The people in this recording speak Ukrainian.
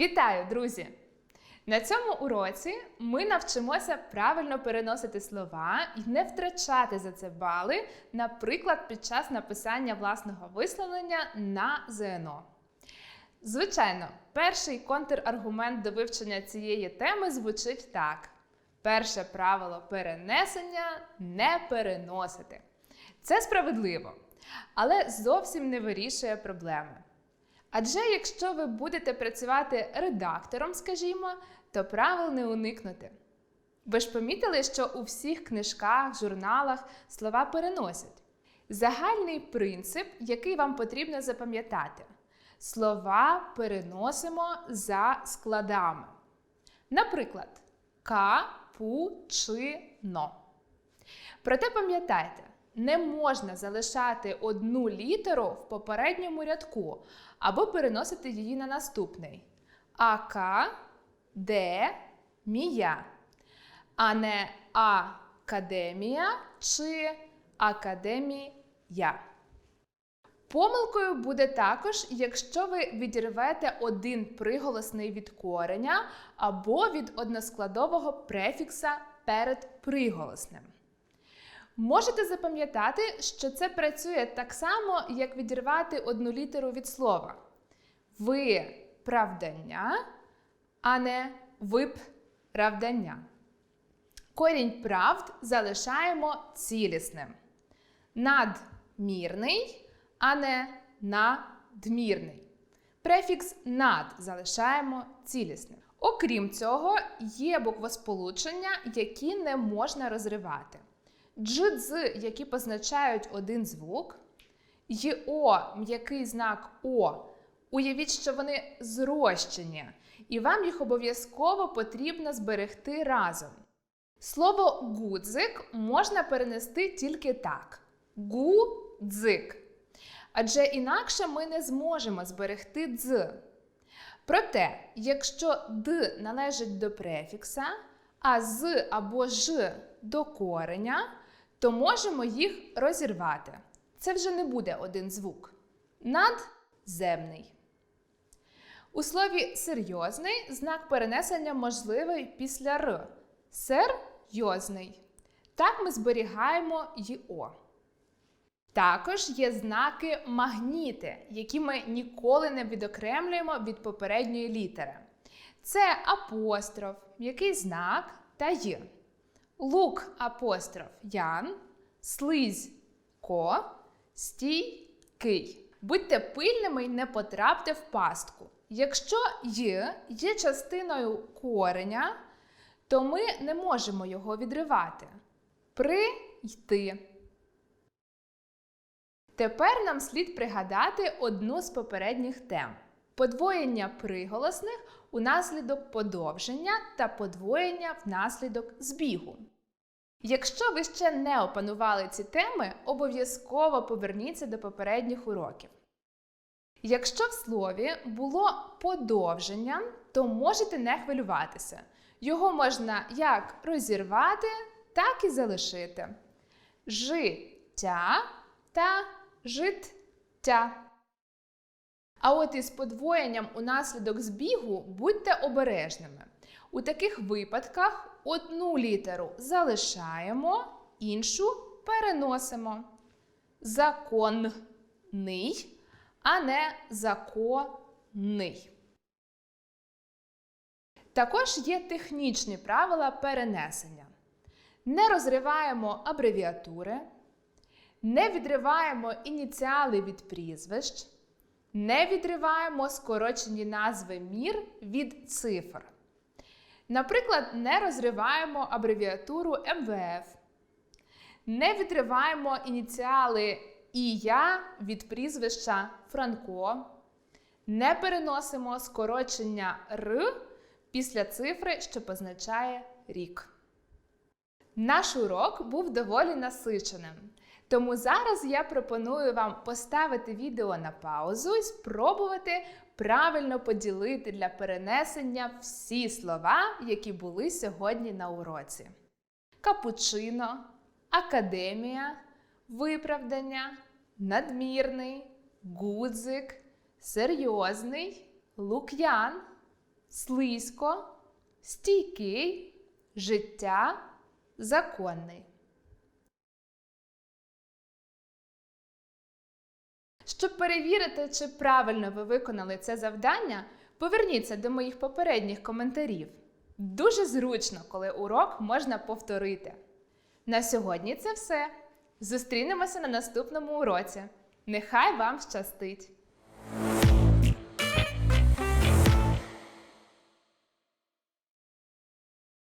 Вітаю, друзі! На цьому уроці ми навчимося правильно переносити слова і не втрачати за це бали, наприклад, під час написання власного висловлення на ЗНО. Звичайно, перший контраргумент до вивчення цієї теми звучить так: перше правило перенесення не переносити. Це справедливо, але зовсім не вирішує проблеми. Адже якщо ви будете працювати редактором, скажімо, то правил не уникнути. Ви ж помітили, що у всіх книжках, журналах слова переносять. Загальний принцип, який вам потрібно запам'ятати: слова переносимо за складами. Наприклад, капучино. Проте пам'ятайте, не можна залишати одну літеру в попередньому рядку або переносити її на наступний. Ака, де, мія, а не академія чи академія. Помилкою буде також, якщо ви відірвете один приголосний від кореня або від односкладового префікса перед приголосним. Можете запам'ятати, що це працює так само, як відірвати одну літеру від слова. Ви правдання, а не виправдання. Корінь правд залишаємо цілісним. Надмірний, а не надмірний. Префікс над залишаємо цілісним. Окрім цього, є буквосполучення, які не можна розривати. Дж-дз, які позначають один звук, й О, м'який знак О. Уявіть, що вони зрощені, і вам їх обов'язково потрібно зберегти разом. Слово гудзик можна перенести тільки так: гудзик. Адже інакше ми не зможемо зберегти дз. Проте, якщо д належить до префікса, а з або ж до кореня, то можемо їх розірвати. Це вже не буде один звук. Надземний. У слові серйозний знак перенесення можливий після р. Серйозний. Так ми зберігаємо й-о. Також є знаки магніти, які ми ніколи не відокремлюємо від попередньої літери. Це апостроф, який знак та й. Лук апостроф ян, слизь ко, стій кий. Будьте пильними й не потрапте в пастку. Якщо й є частиною кореня, то ми не можемо його відривати. Прийти. Тепер нам слід пригадати одну з попередніх тем: подвоєння приголосних унаслідок подовження та подвоєння внаслідок збігу. Якщо ви ще не опанували ці теми, обов'язково поверніться до попередніх уроків. Якщо в слові було подовження, то можете не хвилюватися. Його можна як розірвати, так і залишити. Життя та життя. А от із подвоєнням унаслідок збігу будьте обережними. У таких випадках одну літеру залишаємо, іншу переносимо. Законний, а не законний. Також є технічні правила перенесення. Не розриваємо абревіатури, не відриваємо ініціали від прізвищ. Не відриваємо скорочені назви мір від цифр. Наприклад, не розриваємо абревіатуру МВФ. Не відриваємо ініціали ІЯ від прізвища Франко. Не переносимо скорочення Р після цифри, що позначає рік. Наш урок був доволі насиченим. Тому зараз я пропоную вам поставити відео на паузу і спробувати правильно поділити для перенесення всі слова, які були сьогодні на уроці: капучино, академія, виправдання, надмірний, гудзик, серйозний, лук'ян, слизько, стійкий, життя, законний. Щоб перевірити, чи правильно ви виконали це завдання, поверніться до моїх попередніх коментарів. Дуже зручно, коли урок можна повторити. На сьогодні це все. Зустрінемося на наступному уроці. Нехай вам щастить!